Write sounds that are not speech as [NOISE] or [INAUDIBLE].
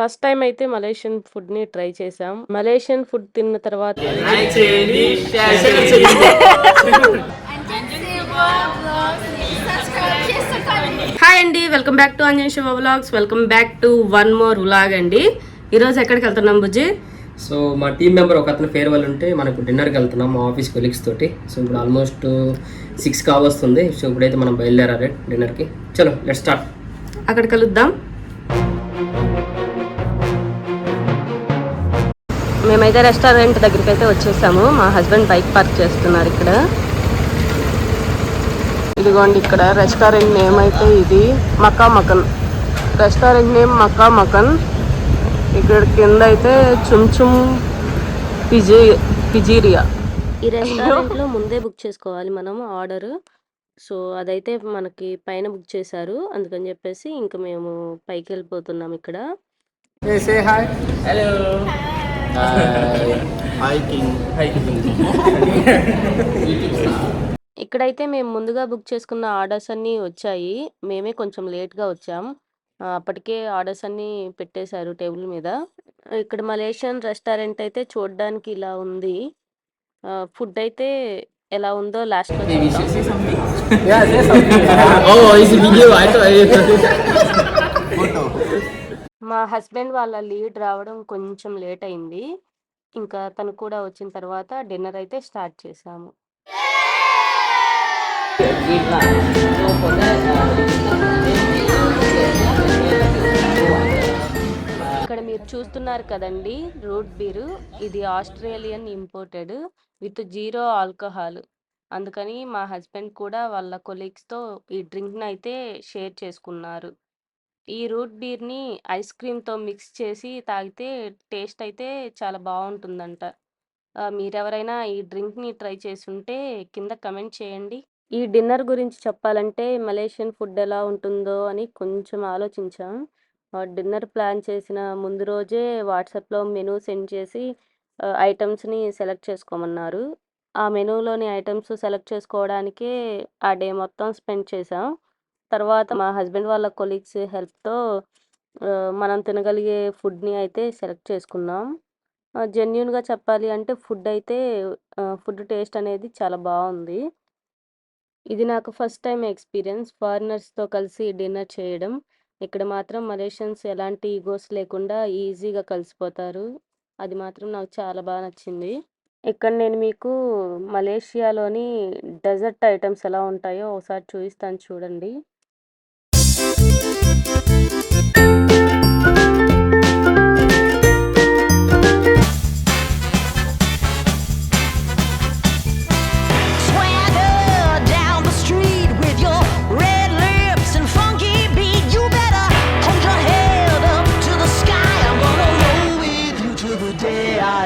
First time అయితే Malaysian ఫుడ్‌ని try చేశాం. మలేషియన్ ఫుడ్ తిన్న తర్వాత హాయ్ అండి welcome back to Anjan Shiva vlogs. Welcome back to one more vlog అండి. ఈరోజు ఎక్కడికి వెళ్తున్నాం బుజ్జి? సో మా టీం మెంబర్ ఒక అతను ఫేర్వెల్ ఉంటే మనకు డిన్నర్కి వెళ్తున్నాం మా ఆఫీస్ కొలీగ్స్ తోటి. సో ఇప్పుడు ఆల్మోస్ట్ సిక్స్ కావస్తుంది. సో ఇప్పుడైతే మనం బయలుదేరాలి డిన్నర్కి చలో లెట్ స్టార్ట్ అక్కడ కలుద్దాం. మేమైతే రెస్టారెంట్ దగ్గరికి అయితే వచ్చేసాము. మా హస్బెండ్ బైక్ పార్క్ చేస్తున్నారు ఇక్కడ. ఇదిగోండి ఇక్కడ రెస్టారెంట్ నేమ్ అయితే ఇది మకా మకన్. Restaurant name మకా makhan. ఇక్కడ కింద అయితే చుమ్ చుమ్ పిజి పిజీరియా. ఈ రెస్టారెంట్లో ముందే బుక్ చేసుకోవాలి మనం ఆర్డర్. సో అదైతే మనకి పైన బుక్ చేశారు. అందుకని చెప్పేసి ఇంకా మేము పైకి వెళ్ళిపోతున్నాం ఇక్కడ. సే హాయ్ హలో [LAUGHS] ఇక్కడైతే మేము ముందుగా బుక్ చేసుకున్న ఆర్డర్స్ అన్నీ వచ్చాయి. మేమే కొంచెం లేట్గా వచ్చాం. అప్పటికే ఆర్డర్స్ అన్నీ పెట్టేశారు టేబుల్ మీద. ఇక్కడ మలేషియన్ రెస్టారెంట్ అయితే చూడడానికి ఇలా ఉంది. ఫుడ్ అయితే ఎలా ఉందో లాస్ట్ [LAUGHS] [LAUGHS] హస్బెండ్ వాళ్ళ లీడ్ రావడం కొంచెం లేట్ అయింది. ఇంకా తను కూడా వచ్చిన తర్వాత డిన్నర్ అయితే స్టార్ట్ చేసాము ఇక్కడ మీరు చూస్తున్నారు కదండి రూట్ బీరు. ఇది Australian imported with zero alcohol. అందుకని మా హస్బెండ్ కూడా వాళ్ళ కొలీగ్స్తో ఈ డ్రింక్ని అయితే షేర్ చేసుకున్నారు. ఈ రూట్ బీర్ని ఐస్ క్రీమ్తో మిక్స్ చేసి తాగితే టేస్ట్ అయితే చాలా బాగుంటుందంట. మీరెవరైనా ఈ డ్రింక్ని ట్రై చేసి ఉంటే కింద కమెంట్ చేయండి. ఈ డిన్నర్ గురించి చెప్పాలంటే మలేషియన్ ఫుడ్ ఎలా ఉంటుందో అని కొంచెం ఆలోచించాం. డిన్నర్ ప్లాన్ చేసిన ముందు రోజే వాట్సాప్లో మెనూ సెండ్ చేసి ఐటమ్స్ని సెలెక్ట్ చేసుకోమన్నారు. ఆ మెనూలోని ఐటమ్స్ సెలెక్ట్ చేసుకోవడానికే ఆ డే మొత్తం స్పెండ్ చేసాం తర్వాత మా హస్బెండ్ వాళ్ళ కొలీగ్స్ హెల్ప్తో మనం తినగలిగే ఫుడ్ని అయితే సెలెక్ట్ చేసుకున్నాం. జెన్యున్గా చెప్పాలి అంటే ఫుడ్ అయితే ఫుడ్ టేస్ట్ అనేది చాలా బాగుంది. ఇది నాకు ఫస్ట్ టైం ఎక్స్పీరియన్స్. ఫారినర్స్తో కలిసి డిన్నర్ చేయడం. ఇక్కడ మాత్రం మలేషియన్స్ ఎలాంటి ఈగోస్ లేకుండా ఈజీగా కలిసిపోతారు. అది మాత్రం నాకు చాలా బాగా నచ్చింది. ఇక్కడ నేను మీకు మలేషియాలోని డెజర్ట్ ఐటమ్స్ ఎలా ఉంటాయో ఒకసారి చూపిస్తాను చూడండి.